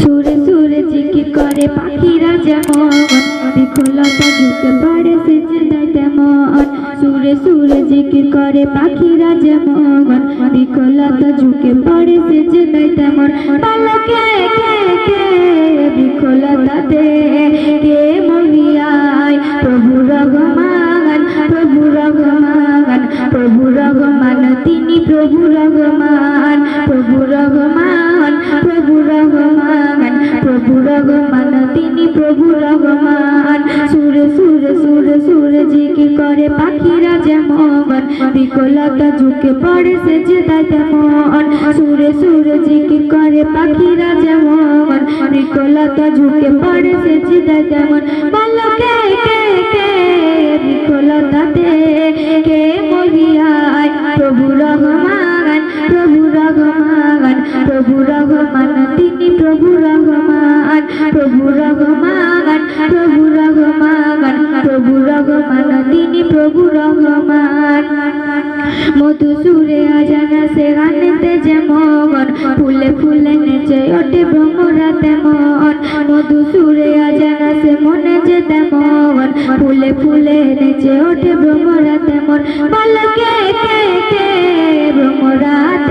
সুরে সুরে জিকির করে পাখিরা যেমন। বিফলতা ঝুঁকে পড়ে সেজদায় তেমন। সুরে সুরে জিকির করে পাখিরা যেমন। বিফলতা ঝুঁকে পড়ে সেজদায় তেমন। পালকে কে কে বিফলতাতে কে মহিয়ায়? প্রভু রঘমান প্রভু রঘমান তিনি প্রভু রঘমান প্রভু রঘমান প্রভু রঘমান প্রভু রঘমান তিনি প্রভু রঘমান। সুরে সুরে সুরে সুরে জিকির করে, পাখিরা যেমন, বিকলতা ঝুঁকে পড়ে সে যেতা তেমন। সুরে সুরে জিকির করে, পাখিরা যেমন, বিকলতা ঝুঁকে পড়ে সে যেতা তেমন? বালকে কে কে, বিকলতাতে কে মহিয়ায়? প্রভু রঘমান প্রভু রঘমান প্রভু রঘমান, তিনি প্রভু রঘমান। প্রভু রঘমান প্রভু রঘমান প্রভু রঘমান তিনি প্রভু রঘমান মধু সুরে আজানা সে গানেতে যেমন, ফুলে ফুলে নেচে ওঠে ভ্রমরা তেমন। মধু সুরে আজানা সে মনে যে তেমন, ফুলে ফুলে নেচে ওঠে ভ্রমরা তেমন। বালকে কে কে কে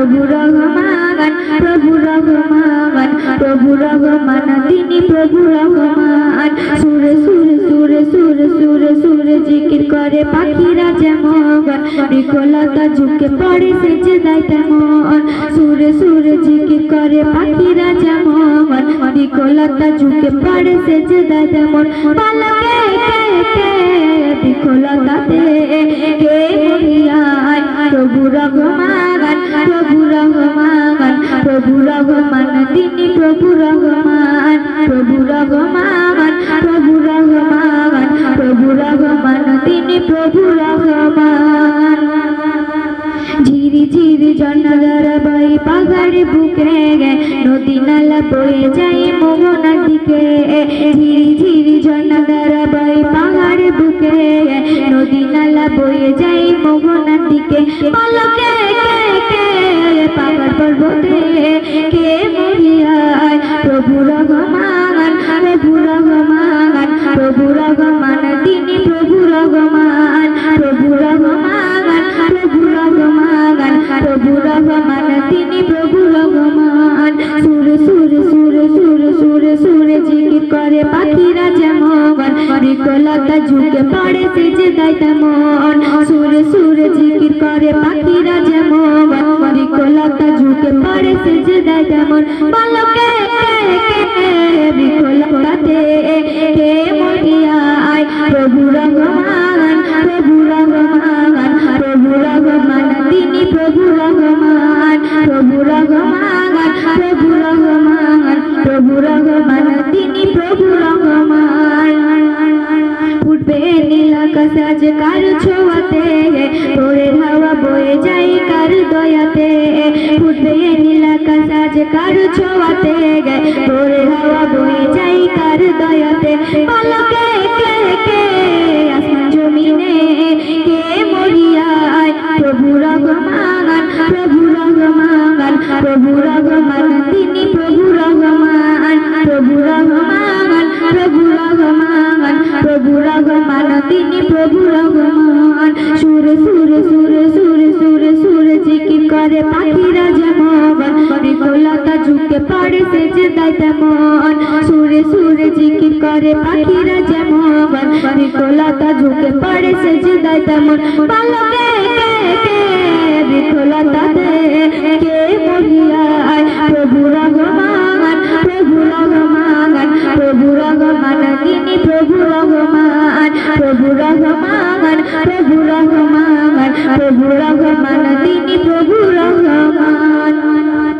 প্রভু রঘমান প্রভু রঘমান প্রভু রঘমান তিনি প্রভু রঘমান সুরে সুরে সুরে সুরে সুরে সুরে জিকির করে পাখিরা যেমন। বিকলতা ঝুঁকে পড়ে সেজে দেয় তেমন। সুরে সুরে জিকির করে পাখিরা যেমন। বিকলতা ঝুঁকে পড়ে সেজে দেয় তেমন। পালকে, কে কে প্রভু রঘমান প্রভু রঘমান তিনি প্রভু রঘমান প্রভু রঘমান প্রভু রঘমান প্রভু রঘমান তিনি প্রভু রঘমান ঝিরি ঝিরি জন্নাদার বাই পাহাড়ে বুকে গে নদী নালা বয়ে যাই মোহনার দিকে। ঝিরি ঝিরি জন্নাদার বাই পাহাড়ে বুকে গে নদী নালা বয়ে যাই মোহনার দিকে। পলকে রঘমান সুরে সুরে সুরে সুরে সুরে সুরে, জিকির করে পাখিরা যেমন। বিকলতা ঝুঁকে পড়ে সেজে দেয় তেমন সুরে সুরে, জিকির করে পাখিরা যেমন। ঝুঁকে পড়ে সেজে দেয় তেমন বালকে কে কে বিকলতাতে কে মরিয়ায়? প্রভু রঘমান প্রভু রঘমান প্রভু রঘমান তিনি প্রভু রঘমান প্রভু রঘমান প্রভু রঘমান প্রভু রঘমান তিনি প্রভু রঘমান উঠবে নীল আকাশ আজ কার ছোঁয়াতে? ভোরের হাওয়া বয়ে যাই কার দয়াতে? আজ কার ছোঁয়াতে ভোরের হাওয়া বয়ে যাই কার দয়াতে? পালকে কে কে? আসমান জমিনে কে মরিয়ায়? প্রভু রঘমান প্রভু রঘমান প্রভু রঘমান তিনি প্রভু রঘমান প্রভু রঘমান প্রভু রঘমান প্রভু রঘমান তিনি প্রভু রঘমান সুরে সুরে সুরে সুরে জিকির করে পাখিরা যেমন বিকলতা ঝুঁকে পড়ে সেজে দেয় তেমন। সুরে সুরে জিকির করে পাখিরা যেমন বিকলতা ঝুঁকে পড়ে সেজে দেয় তেমন। পালকে কে কে বিকলতাতে কে রঘমান প্রভু রহমান প্রভু রহমান প্রভু রহমান তিনি প্রভু রঘমান